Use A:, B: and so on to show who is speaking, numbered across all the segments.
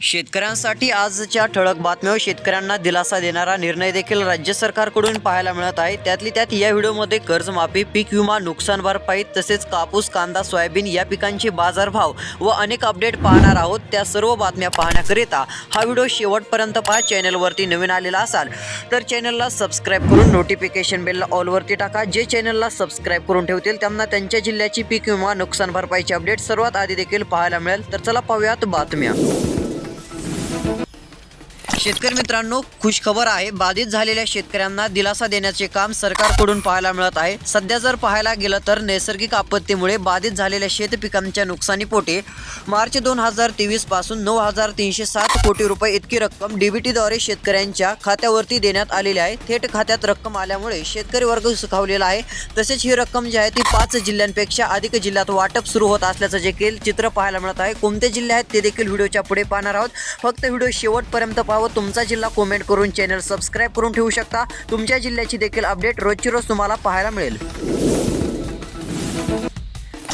A: शेतकऱ्यांसाठी आजच्या ठळक बातम्यावर शेतकऱ्यांना दिलासा देणारा निर्णय देखील राज्य सरकारकडून पाहायला मिळत आहे. त्यातली त्यात या व्हिडिओमध्ये कर्जमाफी पीक विमा नुकसान भरपाई तसेच कापूस कांदा सोयाबीन या पिकांचे बाजारभाव व अनेक अपडेट पाहणार आहोत. त्या सर्व बातम्या पाहण्याकरिता हा व्हिडिओ शेवटपर्यंत पहा. चॅनलवरती नवीन आलेला असाल तर चॅनलला सबस्क्राईब करून नोटिफिकेशन बेलला ऑलवरती टाका. जे चॅनलला सबस्क्राईब करून ठेवतील त्यांना त्यांच्या जिल्ह्याची पीक विमा नुकसान भरपाईची अपडेट सर्वात आधी देखील पाहायला मिळेल. तर चला पाहूयात बातम्या. शेतकरी मित्रांनो खुशखबर आहे. बाधित झालेल्या शेतकऱ्यांना दिलासा देण्याचे काम सरकारकडून पाहायला मिळत आहे. सध्या जर पाहायला गेलं तर नैसर्गिक आपत्तीमुळे बाधित झालेल्या शेत पिकांच्या नुकसानीपोटी मार्च दोन हजार तेवीसपासून नऊ हजार तीनशे सात कोटी रुपये इतकी रक्कम डीबीटीद्वारे शेतकऱ्यांच्या खात्यावरती देण्यात आलेली आहे. थेट खात्यात रक्कम आल्यामुळे शेतकरी वर्ग सुखावलेला आहे. तसेच ही रक्कम जी आहे ती पाच जिल्ह्यांपेक्षा अधिक जिल्ह्यात वाटप सुरू होत असल्याचं देखील चित्र पाहायला मिळत आहे. कोणते जिल्हे आहेत ते देखील व्हिडिओच्या पुढे पाहणार आहोत. फक्त व्हिडिओ शेवटपर्यंत पाहत तुमचा जिल्हा कमेंट करून चॅनल सबस्क्राईब करून ठेवू शकता. तुमच्या जिल्ह्याची देखील अपडेट रोजची रोज तुम्हाला पाहायला मिळेल.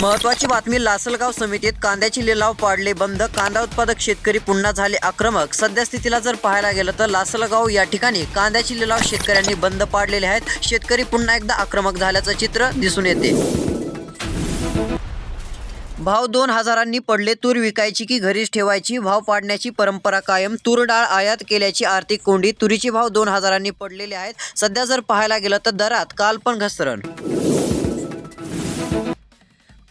A: महत्वाची बातमी लासलगाव समितीत कांद्याची लिलाव पाडले बंद. कांदा उत्पादक शेतकरी पुन्हा झाले आक्रमक. सध्यास्थितीला जर पाहायला गेलं तर लासलगाव या ठिकाणी कांद्याची लिलाव शेतकऱ्यांनी बंद पाडलेले आहेत. शेतकरी पुन्हा एकदा आक्रमक झाल्याचं चित्र दिसून येते. भाव दोन हजारांनी पडले. तूर विकायची की घरीच ठेवायची? भाव पाडण्याची परंपरा कायम. तूर डाळ आयात केल्याची आर्थिक कोंडी. तुरीचे भाव दोन हजारांनी पडलेले आहेत. सध्या जर पाहायला गेलं तर दरात काल पण घसरण.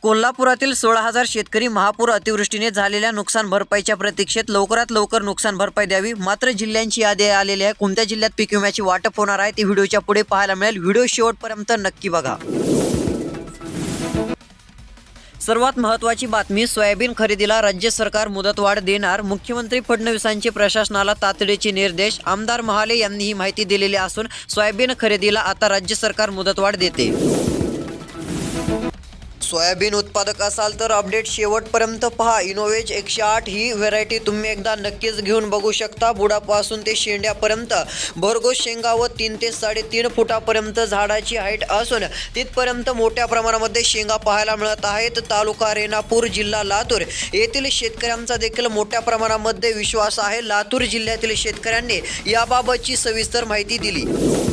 A: कोल्हापुरातील सोळा हजार शेतकरी महापूर अतिवृष्टीने झालेल्या नुकसान भरपाईच्या प्रतीक्षेत लवकरात लवकर नुकसान भरपाई द्यावी. मात्र जिल्ह्यांची यादी आलेली आहे. कोणत्या जिल्ह्यात पीक विम्याची वाटप होणार आहे ती व्हिडिओच्या पुढे पाहायला मिळेल. व्हिडिओ शेवटपर्यंत नक्की बघा. सर्वात महत्त्वाची बातमी सोयाबीन खरेदीला राज्य सरकार मुदतवाढ देणार. मुख्यमंत्री फडणवीसांचे प्रशासनाला तातडीचे निर्देश. आमदार महाले यांनी ही माहिती दिलेली असून सोयाबीन खरेदीला आता राज्य सरकार मुदतवाढ देते. सोयाबीन उत्पादक असाल तर अपडेट शेवटपर्यंत पहा. इनोवेज एकशे आठ ही व्हेरायटी तुम्ही एकदा नक्कीच घेऊन बघू शकता. बुडापासून ते शेंड्यापर्यंत. भरघोस शेंगा व तीन ते साडेतीन फुटापर्यंत झाडाची हाईट असून तिथपर्यंत मोठ्या प्रमाणामध्ये शेंगा पाहायला मिळत आहेत. तालुका रेणापूर जिल्हा लातूर येथील शेतकऱ्यांचा देखील मोठ्या प्रमाणामध्ये विश्वास आहे. लातूर जिल्ह्यातील शेतकऱ्यांनी याबाबतची सविस्तर माहिती दिली.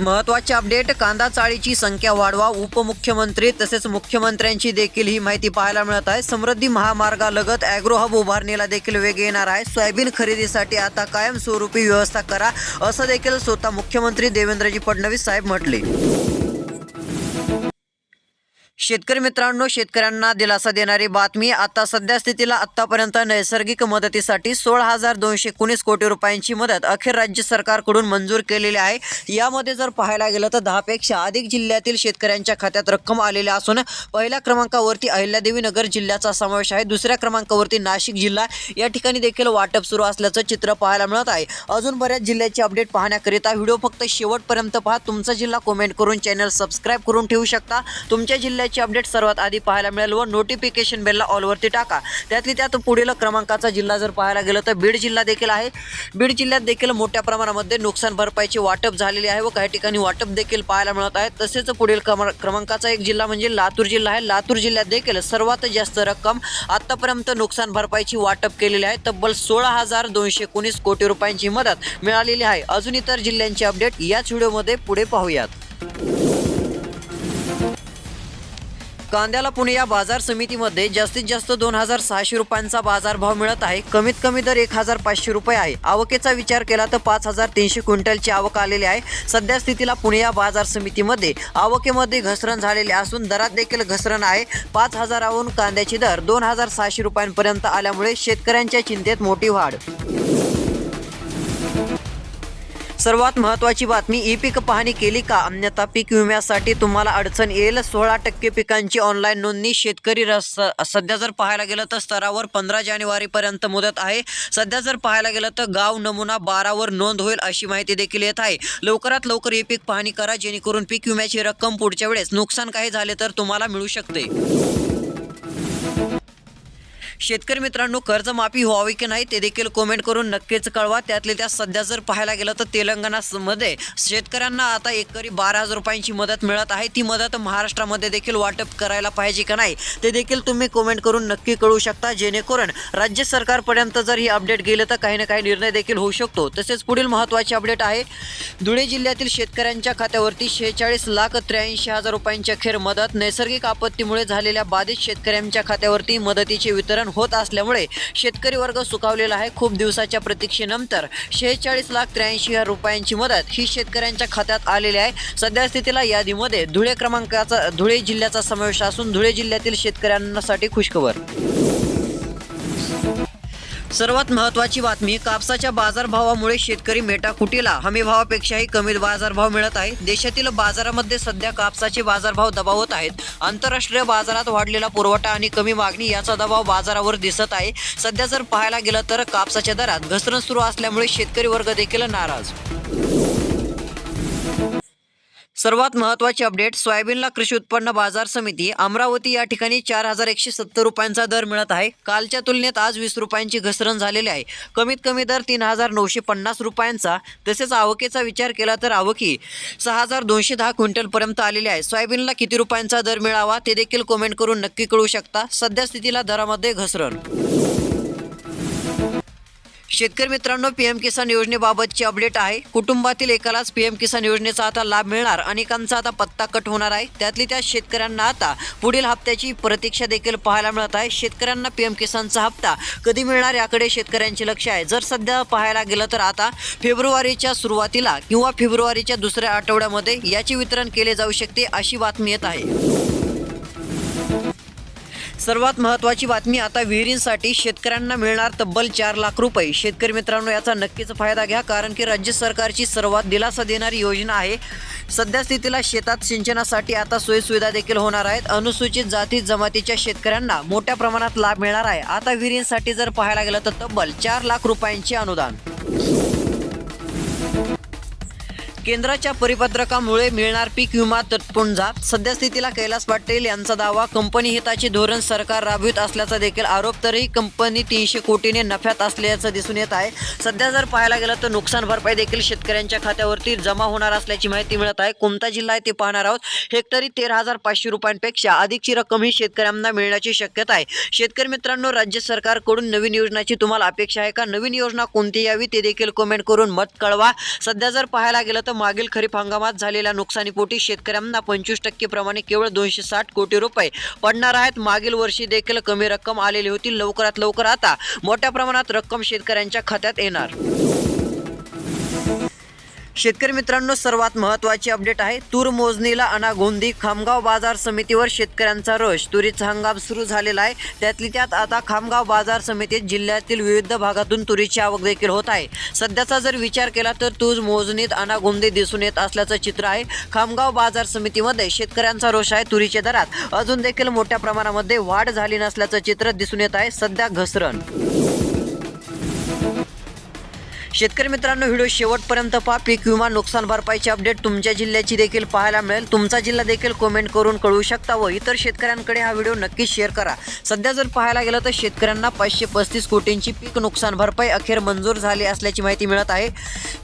A: महत्त्वाचे अपडेट कांदा चाळीची संख्या वाढवा उपमुख्यमंत्री तसेच मुख्यमंत्र्यांची देखील ही माहिती पाहायला मिळत आहे. समृद्धी महामार्गालगत अॅग्रो हब उभारणीला देखील वेग येणार आहे. सोयाबीन खरेदीसाठी आता कायमस्वरूपी व्यवस्था करा असं देखील स्वतः मुख्यमंत्री देवेंद्रजी फडणवीस साहेब म्हटले. शेतकरी मित्रांनो शेतकऱ्यांना दिलासा देणारी बातमी आता सध्या स्थितीला आतापर्यंत नैसर्गिक मदतीसाठी सोळा हजार दोनशे एकोणीस कोटी रुपयांची मदत अखेर राज्य सरकारकडून मंजूर केलेली आहे. यामध्ये जर पाहायला गेलं तर दहापेक्षा अधिक जिल्ह्यातील शेतकऱ्यांच्या खात्यात रक्कम आलेल्या असून पहिल्या क्रमांकावरती अहिल्यादेवी नगर जिल्ह्याचा समावेश आहे. दुसऱ्या क्रमांकावरती नाशिक जिल्हा. या ठिकाणी देखील वाटप सुरू असल्याचं चित्र पाहायला मिळत आहे. अजून बऱ्याच जिल्ह्याची अपडेट पाहण्याकरिता व्हिडिओ फक्त शेवटपर्यंत पहा. तुमचा जिल्हा कमेंट करून चॅनल सबस्क्राईब करून ठेवू शकता. तुमच्या जिल्ह्याची अपडेट सर्वात आधी पाहायला मिळेल व नोटिफिकेशन बेलला ऑलवरती टाका. त्यातली त्यात पुढील क्रमांकाचा जिल्हा जर पाहायला गेलं तर बीड जिल्हा देखील आहे. बीड जिल्ह्यात देखील मोठ्या प्रमाणामध्ये नुकसान भरपाईचे वाटप झालेले आहे व काही ठिकाणी वाटप देखील पाहायला मिळत आहे. तसेच पुढील क्रमांकाचा एक जिल्हा म्हणजे लातूर जिल्हा आहे. लातूर जिल्ह्यात देखील सर्वात जास्त रक्कम आतापर्यंत नुकसान भरपाईची वाटप केलेली आहे. तब्बल सोळा हजार दोनशे एकोणीस कोटी रुपयांची मदत मिळालेली आहे. अजून इतर जिल्ह्यांची अपडेट याच व्हिडिओमध्ये पुढे पाहूयात. कांद्याला पुणे या बाजार समितीमध्ये जास्तीत जास्त दोन हजार सहाशे रुपयांचा बाजारभाव मिळत आहे. कमीत कमी दर एक हजार पाचशे रुपये आहे. आवकेचा विचार केला तर पाच हजार तीनशे क्विंटलची आवक आलेली आहे. सध्या स्थितीला पुणे या बाजार समितीमध्ये आवकेमध्ये घसरण झालेली असून दरात देखील घसरण आहे. पाच हजाराहून कांद्याची दर दोन हजार सहाशे रुपयांपर्यंत आल्यामुळे शेतकऱ्यांच्या चिंतेत मोठी वाढ. सर्वात महत्त्वाची बातमी ई पीक पाहणी केली का? अन्यथा पीक विम्यासाठी तुम्हाला अडचण येईल. सोळा टक्के पिकांची ऑनलाईन नोंदणी शेतकरी रस सध्या जर पाहायला गेलं तर स्तरावर पंधरा जानेवारीपर्यंत मुदत आहे. सध्या जर पाहायला गेलं तर गाव नमुना बारावर नोंद होईल अशी माहिती देखील येत आहे. लवकरात लवकर ई पीक पाहणी करा जेणेकरून पीक विम्याची रक्कम पुढच्या वेळेस नुकसान काही झाले तर तुम्हाला मिळू शकते. शेतकरी मित्रांनो कर्जमाफी व्हावी की नाही ते देखील कमेंट करून नक्कीच कळवा. त्यातले त्या सध्या जर पाहायला गेलं तर तेलंगणामध्ये शेतकऱ्यांना आता एकरी बारा हजार रुपयांची मदत मिळत आहे. ती मदत महाराष्ट्रामध्ये देखील वाटप करायला पाहिजे का नाही ते देखील तुम्ही कमेंट करून नक्की कळू शकता. जेणेकरून राज्य सरकारपर्यंत जर ही अपडेट गेलं तर काही ना काही निर्णय देखील होऊ शकतो. तसेच पुढील महत्त्वाची अपडेट आहे धुळे जिल्ह्यातील शेतकऱ्यांच्या खात्यावरती शेहेचाळीस लाख त्र्याऐंशी हजार रुपयांची अखेर मदत. नैसर्गिक आपत्तीमुळे झालेल्या बाधित शेतकऱ्यांच्या खात्यावरती मदतीचे वितरण होत असल्यामुळे शेतकरी वर्ग सुखावलेला आहे. खूप दिवसाच्या प्रतीक्षेनंतर शेहेचाळीस लाख त्र्याऐंशी हजार रुपयांची मदत ही शेतकऱ्यांच्या खात्यात आलेली आहे. सध्या स्थितीला यादीमध्ये धुळे क्रमांकाचा धुळे जिल्ह्याचा समावेश असून धुळे जिल्ह्यातील शेतकऱ्यांसाठी खुशखबर. सर्वात महत्त्वाची बातमी कापसाच्या बाजारभावामुळे शेतकरी मेटाकुटीला हमीभावापेक्षाही कमी बाजारभाव मिळत आहे देशातील बाजारामध्ये सध्या कापसाचे बाजारभाव दबावत आहेत. आंतरराष्ट्रीय बाजारात वाढलेला पुरवठा आणि कमी मागणी याचा दबाव बाजारावर दिसत आहे. सध्या जर पाहायला गेलं तर कापसाच्या दरात घसरण सुरू असल्यामुळे शेतकरी वर्ग देखील नाराज. सर्वात महत्त्वाची अपडेट सोयाबीनला कृषी उत्पन्न बाजार समिती अमरावती या ठिकाणी चार हजार एकशे सत्तर रुपयांचा दर मिळत आहे. कालच्या तुलनेत आज वीस रुपयांची घसरण झालेली आहे. कमीत कमी दर तीन हजार नऊशे पन्नास रुपयांचा. तसेच आवकेचा विचार केला तर आवकी सहा हजार दोनशे दहा क्विंटलपर्यंत आलेली आहे. सोयाबीनला किती रुपयांचा दर मिळावा ते देखील कमेंट करून नक्की कळू शकता. सध्या स्थितीला दरामध्ये घसरण. शेतकरी मित्रांनो पीएम किसान योजनेबाबतची अपडेट आहे. कुटुंबातील एकालाच पीएम किसान योजनेचा आता लाभ मिळणार. अनेकांचा आता पत्ता कट होणार आहे. त्यातली त्या शेतकऱ्यांना आता पुढील हप्त्याची प्रतीक्षा देखील पाहायला मिळत आहे. शेतकऱ्यांना पीएम किसानचा हप्ता कधी मिळणार याकडे शेतकऱ्यांचे लक्ष आहे. जर सध्या पाहायला गेलं तर आता फेब्रुवारीच्या सुरुवातीला किंवा फेब्रुवारीच्या दुसऱ्या आठवड्यामध्ये याचे वितरण केले जाऊ शकते अशी बातमी येत आहे. सर्वात महत्त्वाची बातमी आता विहिरींसाठी शेतकऱ्यांना मिळणार तब्बल चार लाख रुपये. शेतकरी मित्रांनो याचा नक्कीच फायदा घ्या कारण की राज्य सरकारची सर्वात दिलासा देणारी योजना आहे. सध्या स्थितीला शेतात सिंचनासाठी आता सोयीसुविधा देखील होणार आहेत. अनुसूचित जाती जमातीच्या शेतकऱ्यांना मोठ्या प्रमाणात लाभ मिळणार आहे. आता विहिरींसाठी जर पाहायला गेलं तर तब्बल चार लाख रुपयांचे अनुदान. केंद्राच्या परिपत्रकामुळे मिळणार पीक विमा तटपुंजा सध्या स्थितीला कैलास पाटील यांचा दावा. कंपनी हिताचे धोरण सरकार राबवित असल्याचा देखील आरोप तरीही कंपनी तीनशे कोटीने नफ्यात असल्याचं दिसून येत आहे. सध्या जर पाहायला गेलं तर नुकसान भरपाई देखील शेतकऱ्यांच्या खात्यावरती जमा होणार असल्याची माहिती मिळत आहे. कोणता जिल्हा आहे ते पाहणार आहोत. हेक्टरी तेरा हजार पाचशे रुपयांपेक्षा अधिकची रक्कम ही शेतकऱ्यांना मिळण्याची शक्यता आहे. शेतकरी मित्रांनो राज्य सरकारकडून नवीन योजनाची तुम्हाला अपेक्षा आहे का? नवीन योजना कोणती यावी ते देखील कमेंट करून मत कळवा. सध्या जर पाहायला गेलं तर मागील खरीप हंगामात झालेल्या नुकसानीपोटी शेतकऱ्यांना पंचवीस टक्के प्रमाणे केवळ दोनशे साठ कोटी रुपये पडणार आहेत. मागील वर्षी देखील कमी रक्कम आलेली होती. लवकरात लवकर आता मोठ्या प्रमाणात रक्कम शेतकऱ्यांच्या खात्यात येणार. शेतकरी मित्रांनो सर्वात महत्त्वाची अपडेट आहे. तूर मोजणीला अनागोंदी खामगाव बाजार समितीवर शेतकऱ्यांचा रोष तुरीचा हंगाम सुरू झालेला आहे. त्यातली त्यात आता खामगाव बाजार समितीत जिल्ह्यातील विविध भागातून तुरीची आवक देखील होत आहे. सध्याचा जर विचार केला तर तूर मोजणीत अनागोंदी दिसून येत असल्याचं चित्र आहे. खामगाव बाजार समितीमध्ये शेतकऱ्यांचा रोष आहे तुरीच्या दरात. अजून देखील मोठ्या प्रमाणामध्ये वाढ झाली नसल्याचं चित्र दिसून येत आहे. सध्या घसरण. शेतकरी मित्रांनो व्हिडिओ शेवटपर्यंत पहा. पीक विमा नुकसान भरपाईची अपडेट तुमच्या जिल्ह्याची देखील पाहायला मिळेल. तुमचा जिल्हा देखील कमेंट करून कळवू शकता व इतर शेतकऱ्यांकडे हा व्हिडिओ नक्की शेअर करा. सध्या जर पाहायला गेलं तर शेतकऱ्यांना पाचशे पस्तीस कोटींची पीक नुकसान भरपाई अखेर मंजूर झाली असल्याची माहिती मिळत आहे.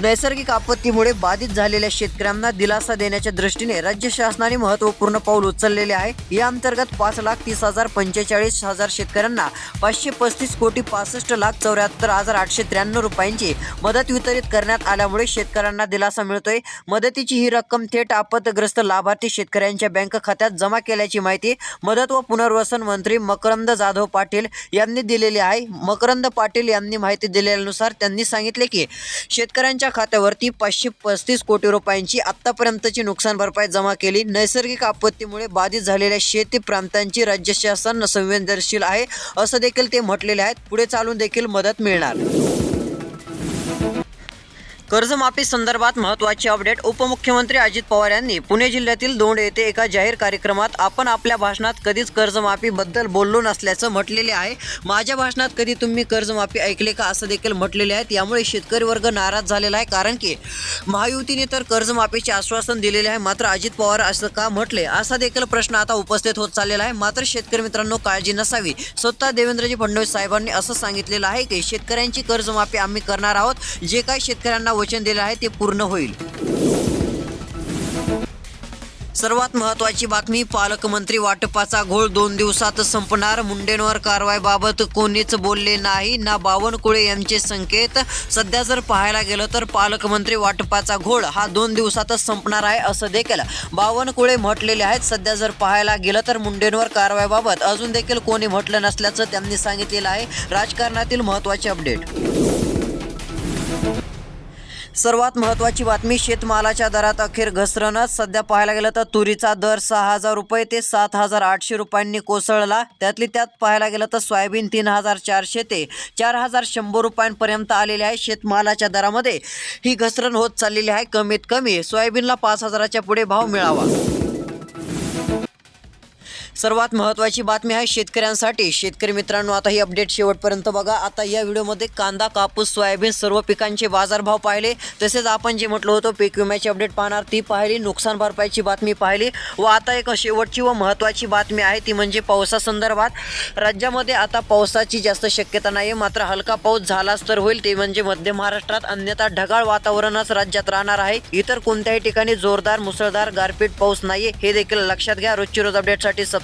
A: नैसर्गिक आपत्तीमुळे बाधित झालेल्या शेतकऱ्यांना दिलासा देण्याच्या दृष्टीने राज्य शासनाने महत्त्वपूर्ण पाऊल उचललेले आहे. या अंतर्गत पाच लाख तीस हजार पंचेचाळीस हजार शेतकऱ्यांना पाचशे पस्तीस कोटी पासष्ट लाख चौऱ्याहत्तर हजार आठशे त्र्याण्णव रुपयांची मदत वितरित करण्यात आल्यामुळे शेतकऱ्यांना दिलासा मिळतोय. मदतीची ही रक्कम थेट आपत्तग्रस्त लाभार्थी शेतकऱ्यांच्या बँक खात्यात जमा केल्याची माहिती मदत व पुनर्वसन मंत्री मकरंद जाधव पाटील यांनी दिलेली आहे. मकरंद पाटील यांनी माहिती दिलेल्यानुसार त्यांनी सांगितले की शेतकऱ्यांच्या खात्यावरती पाचशे पस्तीस कोटी रुपयांची आत्तापर्यंतची नुकसान भरपाई जमा केली. नैसर्गिक आपत्तीमुळे बाधित झालेल्या शेती प्रांतांची राज्य शासन संवेदनशील आहे. असं देखील ते म्हटलेले आहेत. पुढे चालून देखील मदत मिळणार. कर्जमाफी संदर्भात महत्त्वाची अपडेट उपमुख्यमंत्री अजित पवार यांनी पुणे जिल्ह्यातील दोंड येथे एका जाहीर कार्यक्रमात आपण आपल्या भाषणात कधीच कर्जमाफीबद्दल बोललो नसल्याचं म्हटलेले आहे. माझ्या भाषणात कधी तुम्ही कर्जमाफी ऐकले का असं देखील म्हटलेले आहे. यामुळे शेतकरी वर्ग नाराज झालेला आहे कारण की महायुतीने तर कर्जमाफीचे आश्वासन दिलेले आहे. मात्र अजित पवार असं का म्हटले? असा देखील प्रश्न आता उपस्थित होत चाललेला आहे. मात्र शेतकरी मित्रांनो काळजी नसावी. स्वतः देवेंद्रजी फडणवीस साहेबांनी असं सांगितलेलं आहे की शेतकऱ्यांची कर्जमाफी आम्ही करणार आहोत. जे काही शेतकऱ्यांना वचन दिलं आहे ते पूर्ण होईल. सर्वात महत्त्वाची बातमी पालकमंत्री वाटपाचा घोळ दोन दिवसात संपणार. मुंडेंवर कारवाईबाबत कोणीच बोलले नाही. ना बावनकुळे यांचे संकेत. सध्या जर पाहायला गेलं तर पालकमंत्री वाटपाचा घोळ हा दोन दिवसातच संपणार आहे असं देखील बावनकुळे म्हटलेले आहेत. सध्या जर पाहायला गेलं तर मुंडेंवर कारवाईबाबत अजून देखील कोणी म्हटलं नसल्याचं त्यांनी सांगितलेलं आहे. राजकारणातील महत्त्वाचे अपडेट. सर्वात महत्त्वाची बातमी शेतमालाच्या दरात अखेर घसरणच. सध्या पाहायला गेलं तर तुरीचा दर सहा हजार रुपये ते सात हजार आठशे रुपयांनी कोसळला. त्यातली त्यात पाहायला गेलं तर सोयाबीन तीन हजार चारशे ते चार हजार शंभर रुपयांपर्यंत आलेले आहे. शेतमालाच्या दरामध्ये ही घसरण होत चाललेली आहे. कमीत कमी सोयाबीनला पाच हजाराच्या पुढे भाव मिळावा. सर्वात महत्त्वाची बातमी आहे शेतकऱ्यांसाठी. शेतकरी मित्रांनो आता ही अपडेट शेवटपर्यंत बघा. आता या व्हिडिओमध्ये कांदा कापूस सोयाबीन सर्व पिकांचे बाजारभाव पाहिले. तसेच आपण जे म्हटलं होतं पीक विम्याची अपडेट पाहणार ती पाहिली नुकसान भरपाईची बातमी पाहिली. व आता एक शेवटची व महत्त्वाची बातमी आहे ती म्हणजे पावसासंदर्भात. राज्यामध्ये आता पावसाची जास्त शक्यता नाही आहे मात्र हलका पाऊस झालाच तर होईल. ते म्हणजे मध्य महाराष्ट्रात अन्यथा ढगाळ वातावरणच राज्यात राहणार आहे. इतर कोणत्याही ठिकाणी जोरदार मुसळधार गारपीट पाऊस नाही हे देखील लक्षात घ्या. रोजची रोज अपडेटसाठी